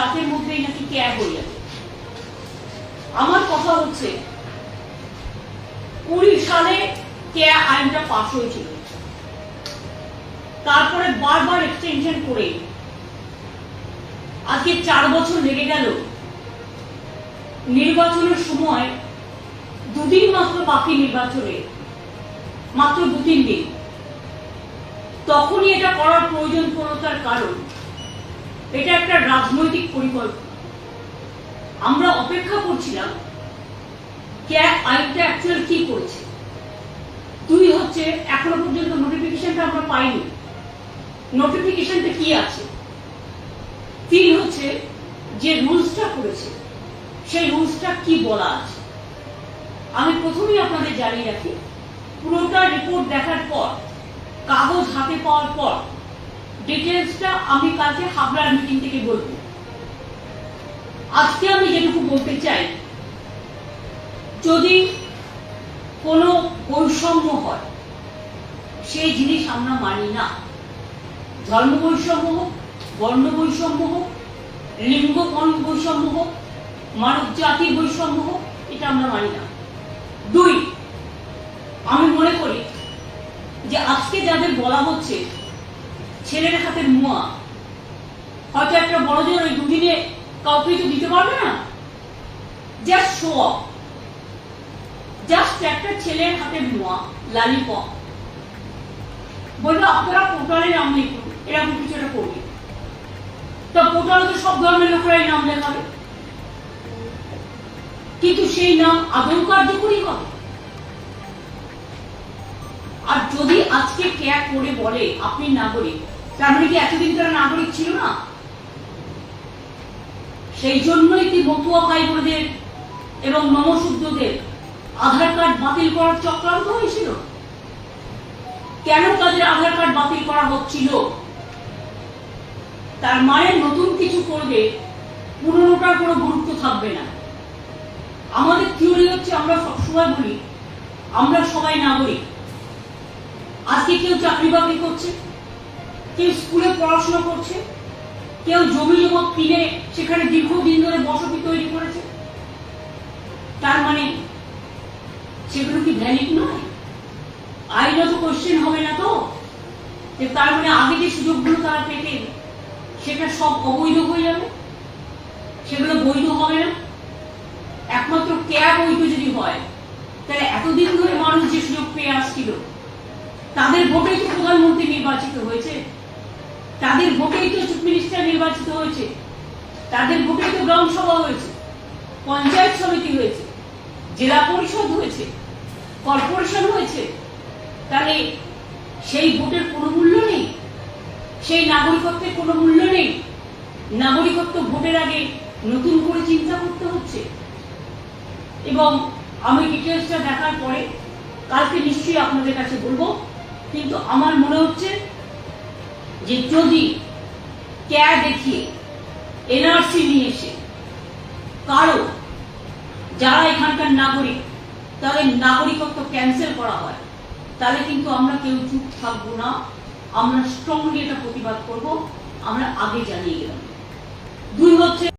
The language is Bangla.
রাতের মধ্যেই নাকি ক্যাব যাবে আমার কথা হচ্ছে, কুড়ি সালে কেয়া আইনটা পাশ হয়েছিল। তারপরে বারবার এক্সটেনশন করে আজকে চার বছর লেগে গেল। নির্বাচনের সময় দুদিন মাত্র বাকি নির্বাচনে, মাত্র দু তিন দিন। তখনই এটা করার প্রয়োজন পড়ল তার কারণ। এটা একটা রাজনৈতিক পরিকল্পনা। আমরা অপেক্ষা করছিলাম আইনটা অ্যাকচুয়াল কি করেছে। দুই হচ্ছে, এখনও পর্যন্ত নোটিফিকেশনটা আমরা পাইনি। নোটিফিকেশনটা কি আছে? তিন হচ্ছে, যে রুলসটা করেছে, সেই রুলসটা কি বলা আছে? আমি প্রথমেই আপনাদের জানিয়ে রাখি, পুরোটা রিপোর্ট দেখার পর, কাগজ হাতে পাওয়ার পর ডিটেলসটা আমি কালকে হাবড়ার মিটিং থেকে বলব। আজকে আমি যেটুকু বলতে চাই, যদি কোনো বৈষম্য হয়, সেই জিনিস আমরা মানি না। ধর্ম বৈষম্য হোক, বর্ণ বৈষম্য হোক, লিঙ্গ বৈষম্য হোক, মানব জাতি বৈষম্য হোক, এটা আমরা মানি না। দুই, আমি মনে করি যে আজকে যাদের বলা হচ্ছে ছেলের হাতে মুয়া। হয়তো একটা বড় জোর ওই দুদিনে কাউকে তো দিতে পারবে না। জাস্ট শো অফ জাস্ট একটা ছেলের হাতে মুয়া লালিপপ বলল আপনারা পোর্টালে নাম লিখুন, এরকম কিছু একটা করবে। তা পোর্টালে তো সব ধর্মের লোকেরাই নাম লেখাবে। কিন্তু সেই নাম আদৌ কার্যকরী হবে? আর যদি আজকে ক্যাক করে বলে, আপনি নাগরিক তার কি এতদিন তারা নাগরিক ছিল না? সেই জন্যই কি মতুয়া ভাই এবং নমশুদ্ধদের আধার কার্ড বাতিল করার চক্রান্ত হয়েছিল? কেন তাদের আধার কার্ড বাতিল করা হচ্ছিল? তার মানে নতুন কিছু করবে পুরনোটার কোনো গুরুত্ব থাকবে না। আমাদের থিওরি হচ্ছে আমরা সবসময় বলি, আমরা সবাই নাগরিক। আজকে কেউ চাকরি বাকরি করছে? কেউ স্কুলে পড়াশোনা করছে? কেউ জমি জমা কিনে সেখানে দীর্ঘদিন ধরে বসতি তৈরি করেছে? তার মানে সেগুলো কি ভ্যালিড নয়? আইনত কোশ্চেন হবে না তো? যে তার মানে আগে যে সুযোগগুলো তারা পেতেন, সেটা সব অবৈধ হয়ে যাবে? সেগুলো বৈধ হবে না? একমাত্র ক্যাব বৈধ যদি হয়, তাহলে এতদিন ধরে মানুষ যে সুযোগ পেয়ে আসছিল, তাদের ভোটেই তো প্রধানমন্ত্রী নির্বাচিত হয়েছে। তাদের ভোটেই তো চিফ মিনিস্টার নির্বাচিত হয়েছে। তাদের ভোটেই তো গ্রাম সভা হয়েছে, পঞ্চায়েত সমিতি হয়েছে, জেলা পরিষদ হয়েছে, কর্পোরেশন হয়েছে। তাহলে সেই ভোটের কোনো মূল্য নেই? সেই নাগরিকত্বের কোনো মূল্য নেই? নাগরিকত্ব ভোটের আগে নতুন করে চিন্তা করতে হচ্ছে। এবং আমি ডিটেলসটা দেখার পরে কালকে নিশ্চয়ই আপনাদের কাছে বলব, কিন্তু আমার মনে হচ্ছে যে যদি ক্যা দেখিয়ে এনআরসি নিয়ে এসে কারও, যারা এখানকার নাগরিক, তাদের নাগরিকত্ব ক্যান্সেল করা হয়, তাহলে কিন্তু আমরা কেউ চুপ থাকব না। আমরা স্ট্রংলি এটা প্রতিবাদ করব। আমরা আগে জানিয়ে গেলাম। দুই হচ্ছে